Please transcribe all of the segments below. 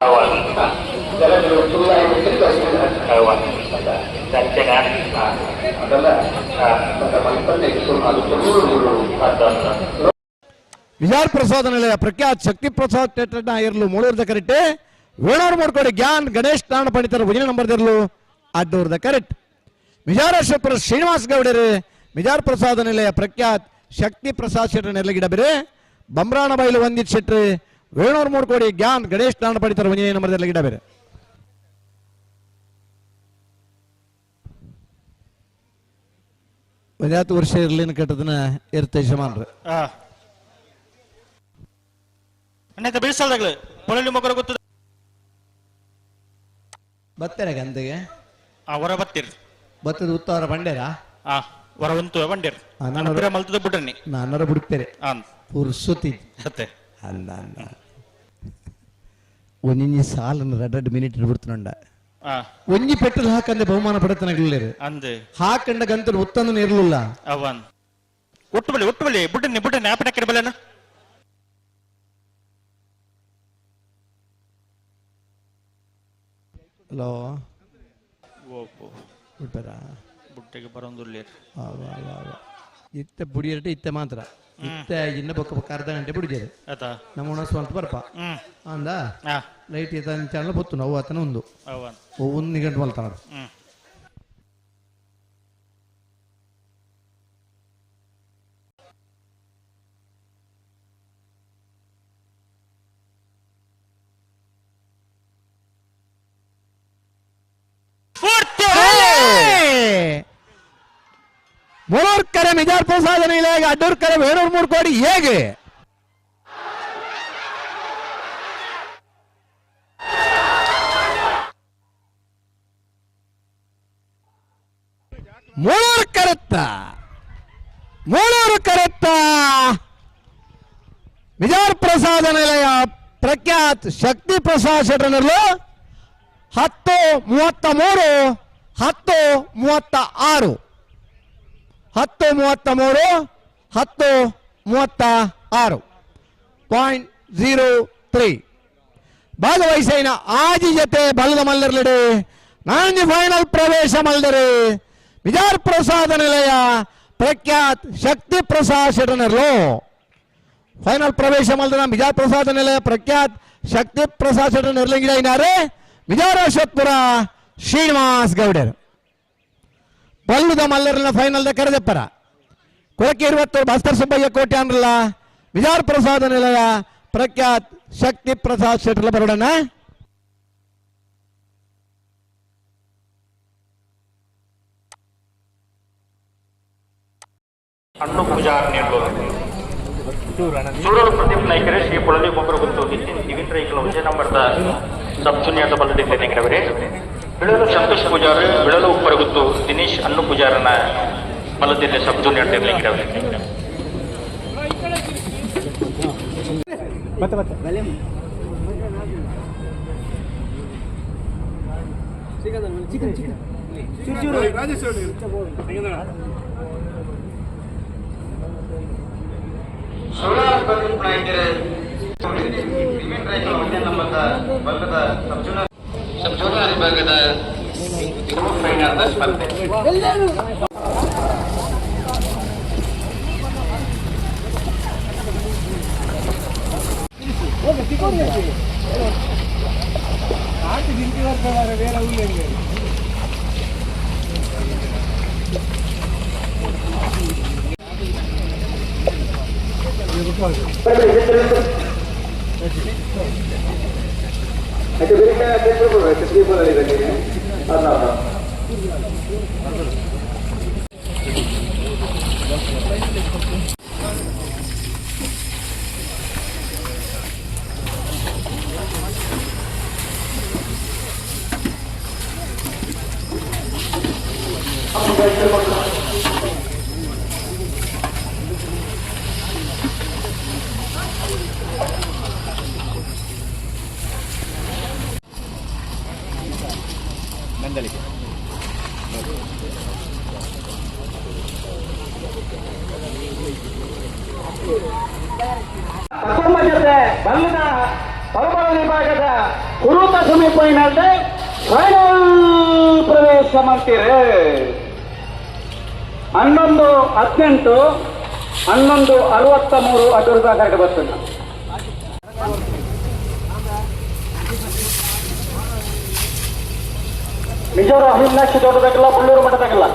Kawan, sudah kawan. Ah, adalah ah, penting ವಿಜಾರ್ ಪ್ರಸಾದ ನಿಲಯ ಪ್ರಖ್ಯಾತ್ ಶಕ್ತಿ ಪ್ರಸಾದ್ ಥಿಯೇಟರ್ನ ಇರಲು ಮೂಳೂರ್ದ ಕರೆಕ್ಟ್ ವೇಣೂರು ಮಾಡ್ಕೊಡಿ ಜ್ಞಾನ್ ಗಣೇಶ್ ನಾರಾಯಣ ಪಂಡಿತರ ಭುಜನ ನಂಬರ್ ಇರಲು ಅಡ್ಡೂರ್ದ ಕರೆಕ್ಟ್ ವಿಜಾರೇಶ್ವರ ಶ್ರೀನಿವಾಸ್ ಗೌಡರು ವಿಜಾರ್ ಪ್ರಸಾದ ನಿಲಯ ಪ್ರಖ್ಯಾತ್ ಶಕ್ತಿ ಪ್ರಸಾದ್ ಶೆಟ್ರ ನೆರಳಿಗಿಡ ಬೇರೆ. ಬಂಬ್ರಾಣ ಬೈಲು ಒಂದಿತ್ ಶೆಟ್ರು ವೇಣೂರು ಕೋಡಿ ಗ್ಯಾನ್ ಗಣೇಶ್ ನಾರಾಯಣ ಪಡಿತಾರೆ ಮಂಜಿನ ನಂಬರ್ ಗಿಡ ಬೇರೆ. ಒಂದಾತು ವರ್ಷ ಇರ್ಲಿನ ಕೆಟ್ಟದನ್ನ ಇರುತ್ತೆ ಯಜಮಾನ್ರು. ಅನ್ನೈತೆ ಬೀಳ್ಸಲ್ದಾಗ್ಲು. ಪೊಳಲಿ ಮಕ್ಕಳು ಗೊತ್ತದ? ಬತ್ತೇನೆ ಗಂದೆಗೆ ಆ ಹೊರ ಬತ್ತಿರ್. ಬತ್ತದ ಉತ್ತಾರ ಬಂಡೇರ? ಆ ಹೊರ ಉಂತು ಬಂಡಿರ್. ಆ, ನಾನು- ನಾನು ಮಲ್ತದ ಬಿಡ್ರಿ ನಾನರ ಬಿಡ್ತೇನೆ ಆ ಪುರ್ಸುತಿ. ಸತ್ತೆ ಅಲ್ಲ ಅಲ್ಲ. ಒಂದಿನ ಸಾಲನ್ನು ರೆಡ್ ಮಿನಿಟ್ ಇಡ್ಬಿಡ್ತಾನಂಡ ಒಂಜಿ ಪೆಟ್ಟಲು ಹಾಕಂದೆ ಬಹುಮಾನ ಪಡೆತನಗಳಿರು ಅಂದೆ. ಹಾಕಂಡ ಗಂತನು ಉತ್ತಂದನ ಇರಲಿಲ್ಲ. ಅವನ್. ಒಟ್ಟು ಬಳಿ ಒಟ್ಟು ಬಳಿ ಬುಡ್ಡನೆ ಬುಡ್ಡನೆ ಆಪಟ ಕೆಡಬಲನ ಹಲೋ? ಓಪೋ ಬುಡ್ಡರ ಬುಡ್ಡೆಗೆ ಬರೋಂದುಲ್ಲೇರು. ವಾ ವಾ ವಾ ಇತ್ತೆ ಬುಡಿಯರಟೆ ಇತ್ತ ಮಾತ್ರ. ಇತ್ತ ಇನ್ನ ಬೊಕ್ಕ ಬೊಕ್ಕ ಅರ್ಧ ಗಂಟೆ ಬುಡಿಜೇರು ಆತಾ ನಮ್ಮ ಸ್ವಂತ ಬರ್ಪ. ಅಂದ? ಲೈಟ್ ಇತ್ತ ಚಾನಲ್ ಬೊತ್ತು ನಾವು ಆತನ ಒಂದು. ಅವನ್ ಒಂದು ಗಂಟೆ ಮಲ್ತಾನ ಮಿಜಾರ್ ಪ್ರಸಾದ ನಿಲಯ ಅಡ್ಡೂರ್ ಕರೆ ವೇಣೂರ್ ಮೂರು ಕೋಡಿ ಹೇಗೆ? ಮೂಳೂರು ಕರೆತ್ತ. ಮೂಳೂರು ಕರೆತ್ತ. ವಿಜಯ ಪ್ರಸಾದ ನಿಲಯ ಪ್ರಖ್ಯಾತ್ ಶಕ್ತಿ ಪ್ರಸಾದ್ ಶೆಟ್ಟನರ್ಲು ಹತ್ತು ಮೂವತ್ತ ಮೂರು, ಹತ್ತು ಮೂವತ್ತ ಆರು. ಹತ್ತು ಮೂವತ್ತ ಮೂರು, ಹತ್ತು ಮೂವತ್ತ ಆರು. ಪಾಯಿಂಟ್ ಝೀರೋ ತ್ರೀ ಭಾಗವಹಿಸಿನ ಆಜಿ ಜೊತೆ ಬಲದ ಮಲ್ಲರ್ಲಿಡಿ. ನಾಂದಿ ಫೈನಲ್ ಪ್ರವೇಶ ಮಲ್ಲರಿ ವಿಜಾರ್ ಪ್ರಸಾದ ನಿಲಯ ಪ್ರಖ್ಯಾತ್ ಶಕ್ತಿ ಪ್ರಸಾದ್ ಶೆಟ್ಟನರ್ಲು. ಫೈನಲ್ ಪ್ರವೇಶ ಮಲ್ದನ ವಿಜಾರ್ ಪ್ರಸಾದ ನಿಲಯ ಪ್ರಖ್ಯಾತ್ ಶಕ್ತಿ ಪ್ರಸಾದ್ ಶೆಟ್ಟನರ್ಲಿಂಗಿಡ ಇನ್ನಾರೆ ವಿಜಾರ ಶ್ರೀನಿವಾಸ್ ಗೌಡರ್. ಬಲ್ಲುದ ಮಲ್ಲರ್ನ ಫೈನಲ್ ಕರೆದಪ್ಪರ. ಕೊಳಕೆ ಇರುವತ್ತು ಭಾಸ್ಕರ್ ಸುಬ್ಬಯ್ಯ ಕೋಟೆ ಅಂದ್ರಲ್ಲ, ವಿಜಾರ್ ಪ್ರಸಾದ ನಿಲಯ, ಪ್ರಖ್ಯಾತ್ ಶಕ್ತಿ ಪ್ರಸಾದ್ ಶೆಟ್ಲ ಬರೋಡನ ಹಣ್ಣು ಪೂಜಾರ್ ನೀಡಲು ಸೂರಲು ಪ್ರದೀಪ್ ನಾಯ್ಕರೇ, ಶ್ರೀ ಪೊಳಲಿ ಗೊಬ್ಬರ ಗುಂತು ದಿವಿಂದ್ರ ರೈಕಲ್ ವಿಜಯ ನಂಬರ್ದ ಸಬ್ ಬಿಳಲು ಸಂತೋಷ್ ಪೂಜಾರ್ ಬಿಳಲು ಉಪ್ಪರಗುತ್ತು ದಿನೇಶ್ ಅನ್ನು ಪೂಜಾರನ ಬಲ್ಲದಿದ್ದೆ ಸಬ್ ಜೂನಿಯರ್ ನಿಂಗರವರೇ ಸೋಲಾರ್ ನಾಯ್ಕರೇ ದಿವಿನ್ ರೈಕಲ್ ವಿಜಯ ನಂಬರ್ದ ಬಲ್ಲದ ಸಬ್ ಜೂನಿಯರ್ ಸಬ್ ಜೂನಿಯರ್ ವಿಭಾಗದ ಫೈನಲ್ದ ಸ್ಪರ್ಧೆ itu berikan ada berapa setiap అయితే పెరిగిన కృష్ణపోవాలి కదండి అట్లా Thank you. ಸೆಮಿಫೈನಲ್ ಫೈನಲ್ ಪ್ರವೇಶ ಮಾಡ್ತೀರಿ. ಹನ್ನೊಂದು ಹದಿನೆಂಟು, ಹನ್ನೊಂದು ಅರವತ್ತ ಮೂರು ಅಡ್ಡ ಕರೆಕ್ಟ್ ಬರ್ತದೆ. ಮಿಜೋರಾಮ್ ದೊಡ್ಡದಾಗಲ್ಲ ಬಳ್ಳೂರು ಮಠದಾಗಲ್ಲ.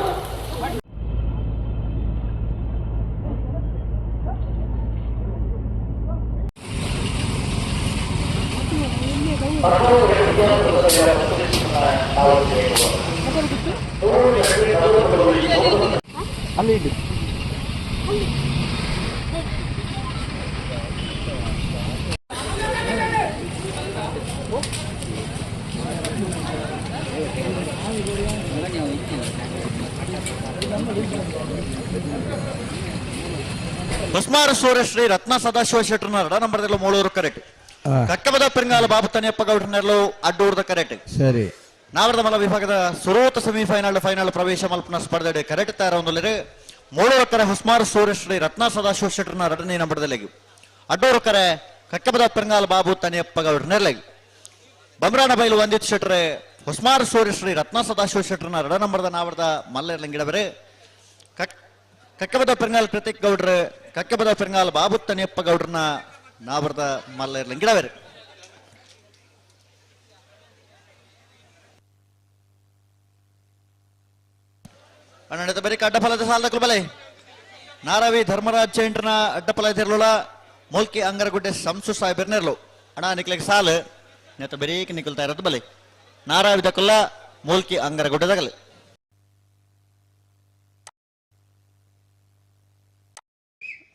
ಹೊಸ್ಮಾರ ಸೂರ್ಯಶ್ರೀ ರತ್ನ ಸದಾಶಿವ ಶೆಟ್ಟರ್ನ ರಡ ನಂಬರ್ದೆಲ್ಲ ಮೂಳೂರು ಕರೆಕ್ಟ್ ಆ, ಕಕ್ಕಬದ ಪೆರಂಗಾಲ ಬಾಬು ತನಿಯಪ್ಪ ನೆರಳು ಅಡ್ಡೂರ್ದ ಕರೆಕ್ಟ್ ಸರಿ. ನಾವರದ ಮಲ ವಿಭಾಗದ ಸುರೋತ ಸೆಮಿಫೈನಲ್ ಫೈನಲ್ ಪ್ರವೇಶ ಮಲ್ಪನ ಸ್ಪರ್ಧೆ ಕರೆಕ್ಟ್ ತಯಾರ ಒಂದಲ್ಲರೆ ಮೂಳೂರು ಕರೆ ಹೊಸ್ಮಾರ ಸೂರ್ಯಶ್ರೀ ರತ್ನ ಸದಾಶಿವ ಶೆಟ್ಟರ್ನ ರಡನೇ ನಂಬರದಲ್ಲಿ ಅಡ್ಡೂರು ಕರೆ ಕಕ್ಕಬದ ಪೆರಂಗಾಲ ಬಾಬು ತನಿಯಪ್ಪ ಗೌಡ್ರನೆಲ್ಲಗೆ ಬಮ್ರಾನ ಬೈಲು ವಂದಿತ್ ಶೆಟ್ರೆ ಹೊಸ್ಮಾರ ಸೂರ್ಯಶ್ರೀ ರತ್ನ ಸದಾಶಿವ ಶೆಟ್ರನ ರಡ ನಂಬರ್ದ ನಾವರ್ದ ಮಲ್ಲೆರ್ಲಂಗಿಡವರೆ. ಕಕ್ ಕಕ್ಕಬದ ಪೆರಿಂಗಾಲ್ ಪ್ರತೀಕ್ ಗೌಡ್ರೆ ಕಕ್ಕಬದ ಪೆರಿಂಗಾಲ್ ಬಾಬು ತನಿಯಪ್ಪ ಗೌಡ್ರನ ನಾವರ್ದ ಬೇರೆ. ಅಣ್ಣ ಬರೀಕ ಅಡ್ಡಫಲದ ಸಾಲದ ಬಲೆ ನಾರಾವಿ ಧರ್ಮರಾಜ್ ಚೈಂಟ್ರನ ಅಡ್ಡಫಲ ಇದಿರ್ಲೋಳ ಮೂಲ್ಕಿ ಅಂಗರಗುಡ್ಡೆ ಸಂಸು ಸಾಹೇಬರ್ನೆರ್ಲು ಅಣ್ಣ ನಿಕ್ಲಿಕ್ಕೆ ಸಾಲು. ನೇತ ಬರೀಕ್ ನಿಕಲ್ತಾ ಇರೋದು ಬಲೆ? ನಾರಾವಿ ದಕ್ಕಲ್ಲ ಮೂಲ್ಕಿ ಅಂಗರಗುಡ್ಡೆದಾಗಲೆ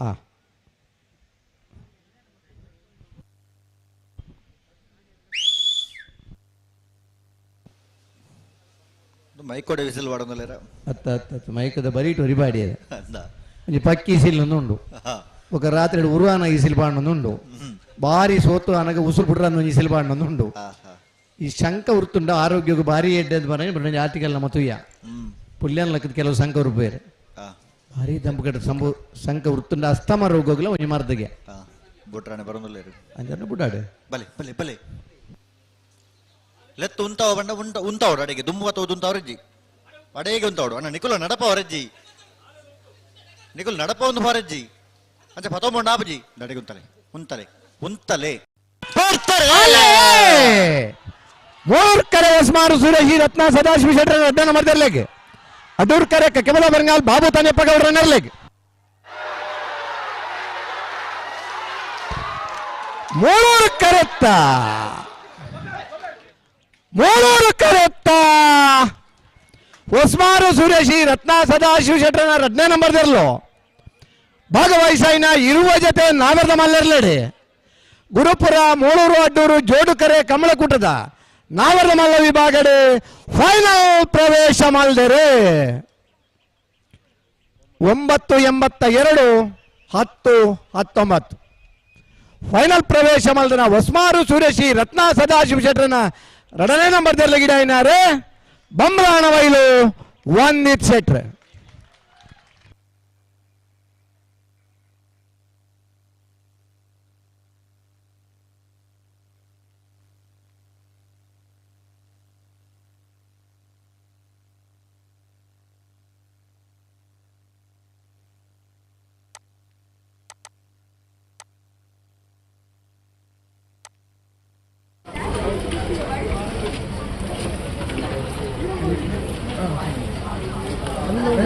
ಆ ಮೈಕೋಡೆ ವಿಸಿಲ್ ಮಾಡೋದಲ್ಲ ಹತ್ತು ಹತ್ತು ಹತ್ತು ಮೈಕದ ಬರೀಟ್ ಒರಿಬಾಡಿ ಅದು ಅಂದ ಒಂಜಿ ಪಕ್ಕಿ ಇಸಿಲ್ ಉಂಡು ಹಾ ఒక రాత్రి ఉరువాన ఇసిల్ పాడినందుండు భారీ సోతు అనగా ఉసురు పుట్రాను ఇసిల్ పాడినందుండు ಹಾ ಹಾ ಈ ಶಂಕ ಉರ್ತುಂಡ ಆರೋಗ್ಯಕ್ಕೆ ಭಾರಿ ಎಡ್ಡದ್ ಬರ ಬಣ್ಣ ಆರ್ಟಿಕಲ್ ನಮ್ಮ ತುಯ್ಯ ಹ್ಮ್ ಪುಲ್ಯನ್ ಲೆಕ್ಕದ ಕೆಲವು ಸಂಕ ಉರುಪೇರು ಹಾ ಭಾರಿ ದಂಪುಗಟ್ಟ ಸಂಭವ ಸಂಕ ಉರ್ತುಂಡ ಅಸ್ತಮ ರೋಗೋಗ್ಲ ಒಂಜಿ ಮರ್ದಗೆ ಹಾ ಬುಟ್ರಾಣೆ ಬರೋದಿಲ್ಲ ಅಂಜನ ಬುಡಾಡು ಬಲೆ ಬಲೆ ಬಲೆ ಲೆತ್ತು ಉಂತಾವ ಬಂಡ ಉಂಟ ಉಂತಾವಡು ಅಡೆಗೆ. ದುಮ್ಮುವತ್ತು ಉಂತಾವ್ರಜ್ಜಿ ಅಡೆಗೆ ಉಂತಾವಡು ಅಣ್ಣ ನಿಕುಲ ನಡಪ ಅವರಜ್ಜಿ ನಿಕುಲ್ ನಡಪ ಒಂದು ಹೊರಜ್ಜಿ ಅಂಚೆ ಪತೊಂಬ ಆಪಜಿ ನಡೆಗೆ ಉಂತಲೆ ಉಂತಲೆ ಉಂತಲೆ. ಮೂರ್ ಕರೆ ಒಸ್ಮಾರು ಸುರೇಶಿ ರತ್ನ ಸದಾಶಿವ ಶೆಟ್ಟರ ಅಡ್ಡ ನಂಬರ್ದರ್ಲೆಗೆ ಅದೂರ್ ಕರೆ ಕೆಬಲ ಬರಂಗಾಲ್ ಬಾಬು ತಾನೆಪ್ಪ ಗೌಡ್ರ ನೆರ್ಲೆಗೆ ಮೂಳೂರು ಕರೆತ್ತ ಮೂಳೂರು ಕರೆತ್ತ. ಒಸ್ಮಾರು ಸುರೇಶಿ, ರತ್ನ ಸದಾಶಿವ ಶೆಟ್ಟರನ ರತ್ನ ನಂಬರ್ದಿರ್ಲು. ಭಾಗವಹಿಸಾಯಿನ ಇರುವ ಜೊತೆ ನಾಗರದ ಮಲ್ಲರ್ಲಡಿ. ಗುರುಪುರ, ಮೂಳೂರು, ಅಡ್ಡೂರು, ಜೋಡುಕರೆ, ಕಮಲಕೂಟದ ನಾವರದ ಮಲ್ಲ ವಿಭಾಗಡೆ ಫೈನಲ್ ಪ್ರವೇಶ ಮಲ್ದೆರೆ. ಒಂಬತ್ತು ಎಂಬತ್ತ ಎರಡು, ಹತ್ತು, ಹತ್ತೊಂಬತ್ತು. ಫೈನಲ್ ಪ್ರವೇಶ ಮಲ್ದನ ಹೊಸ್ಮಾರು ಸುರೇಶಿ, ರತ್ನ ಸದಾಶಿವ ಶೆಟ್ರನ ಎರಡನೇ ನಂಬರ್ ಗಿಡ ಏನಾರೆ ಬಂಬ್ರಾಣ ವೈಲು ಒಂದಿತ್ ಶೆಟ್ರೆ.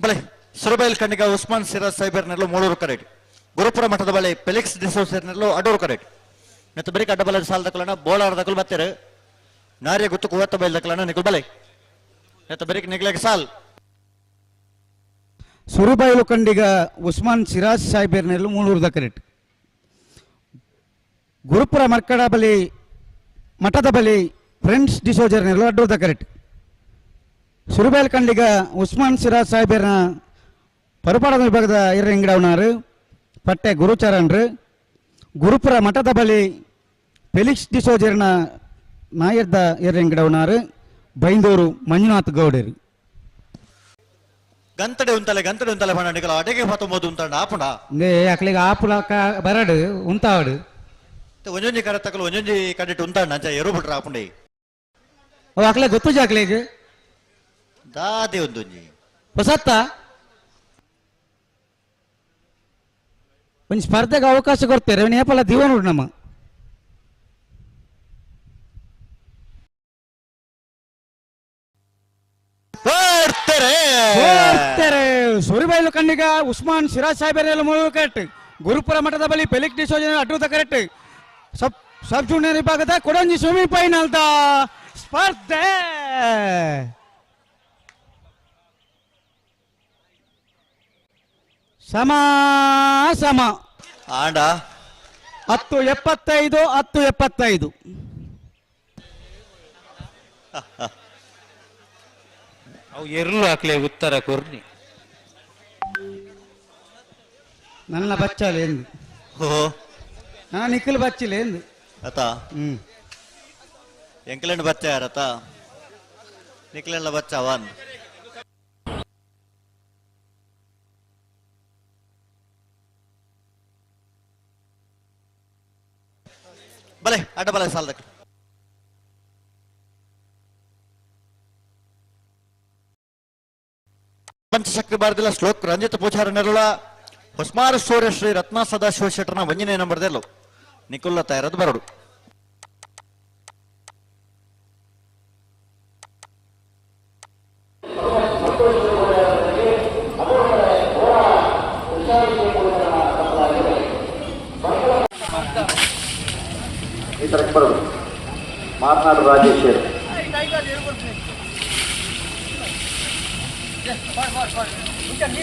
ಬಲೆ ಸುರಬೈಲ್ ಖಂಡಿಗ ಉಸ್ಮಾನ್ ಸಿರಾಜ್ ಸೈಬರ್ನೆಲ್ಲೂ ಮೂಳೂರು ಕರೆಟ್ ಗುರುಪುರ ಮಠದ ಬಳಿ ಫೆಲಿಕ್ಸ್ ಡಿಸೋಸರ್ನೆಲ್ಲೂ ಅಡೂರು ಕರೆಟ್ ಮತ್ತು ಬರೀ ಅಡ್ಡಬಲ ಸಾಲ ದಕ್ಕಲನ ಬೋಳಾರ ದಕ್ಕಲು ಬತ್ತೀರು. ನಾರಿಯ ಗುತ್ತು ಕುವತ್ತ ಬೈಲ್ ದಕ್ಕಲನ ನಿಕಲ್ ಬಲೆ. ನೆತ್ತ ಬರೀ ನಿಗ್ಲಾಗ ಸಾಲ್. ಸುರುಬೈಲು ಕಂಡಿಗ ಉಸ್ಮಾನ್ ಸಿರಾಜ್ ಸಾಹೇಬರ್ನೆಲ್ಲು ಮೂಳೂರು ಕರೆಕ್ಟ್ ಗುರುಪುರ ಮರ್ಕಡ ಬಲಿ, ಮಠದ ಬಲಿ ಫ್ರೆಂಡ್ಸ್ ಡಿಸೋಜರ್ನೆಲ್ಲು ಅಡ್ಡೂರ್ದ ಕರೆಕ್ಟ್ ಸುರುಬೈಲ್ ಕಂಡಿಗ ಉಸ್ಮಾನ್ ಸಿರಾಜ್ ಸಾಹೇಬೇರ್ನ ಪರಪಾಡದ ವಿಭಾಗದ ಇರ ಇಂಗಡವನಾರು ಪಟ್ಟೆ ಗುರುಚರಣ್ರು, ಗುರುಪುರ ಮಠದ ಬಳಿ ಫೆಲಿಕ್ಸ್ ಡಿಸೋಜರ್ನ ನಾಯರ್ದ ಇಂಗಡವನಾರು ಬೈಂದೂರು ಮಂಜುನಾಥ್ ಗೌಡರು. ಗಂತಡೆ ಉಂತಲೆ ಗಂತಡೆ ಉಂತಲೆ ಬಣ್ಣ ಅಡಿಗೆ ಹೊತ್ತೊಂಬೋದು ಉಂತಂಡ ಆಪುಂಡ ಇಂಗೆ ಅಕ್ಲಿಗೆ ಆಪುಲಕ ಬರಡು ಉಂತಾವಡು. ಒಂಜೊಂಜಿ ಕಡೆ ತಕಲು ಒಂಜೊಂಜಿ ಕಡೆಟ್ ಉಂತಾಡ ಅಂಚ ಎರು ಬಿಟ್ರ ಆಪುಂಡೆ ಅವು ಅಕ್ಲೆ ಗೊತ್ತು ಜಾಕ್ಲೆಗೆ ದಾದೆ ಒಂದೊಂಜಿ. ಹೊಸತ್ತ ಒಂದು ಸ್ಪರ್ಧೆಗೆ ಅವಕಾಶ ಕೊಡ್ತೇವೆ ನೇಪಾಳ ದೀವ ನೋಡು ನಮ್ಮ. ಸುರಿಬೈಲು ಕಣ್ಣಿಗ ಉಸ್ಮಾನ್ ಸಿರಾಜ್ ಸಾಹೇಬರೆಲ್ಲ ಮೂವರು ಕರೆಕ್ಟ್. ಗುರುಪುರ ಮಠದ ಬಳಿ ಪೆಲಿಕ್ ಡಿಸೋಜನ ಅಡ್ಡುದ ಕರೆಕ್ಟ್. ಸಬ್ ಸಬ್ ಜೂನಿಯರ್ ವಿಭಾಗದ ಕೊಡಂಜಿ ಸೆಮಿಫೈನಲ್ ದ ಸ್ಪರ್ಧೆ. ಸಮ ಸಮ. ಆಡ. ಹತ್ತು ಎಪ್ಪತ್ತೈದು ಹತ್ತು ಎಪ್ಪತ್ತೈದು. ಅವು ಎರ್ಲು ಹಾಕ್ಲೆ ಉತ್ತರ ಕೊರ್ನಿ. nana baca lend. Oh. Nana nikel baca lend. Ata. Hmm. Yang kelen baca ya, ata. Nikelan lah baca wan. Bale, ada bale sal dek. Pancasakti Bharatila Slok Ranjit Pocharanerula ಹೊಸ್ಮಾರ ಸೂರ್ಯ ಶ್ರೀ ರತ್ನ ಸದಾಶಿವ ಶೆಟ್ಟರ್ನ ವಂಜನೆ ನಂಬರ್ದೆಲ್ಲೋ ನಿಕುಲ್ಲ ತಯಾರದು ಬರಡು. ಈ ಥರಕ್ಕೆ ಬರೋದು ಮಾತನಾಡು ರಾಜೇಶ್ವರ್. ನೀ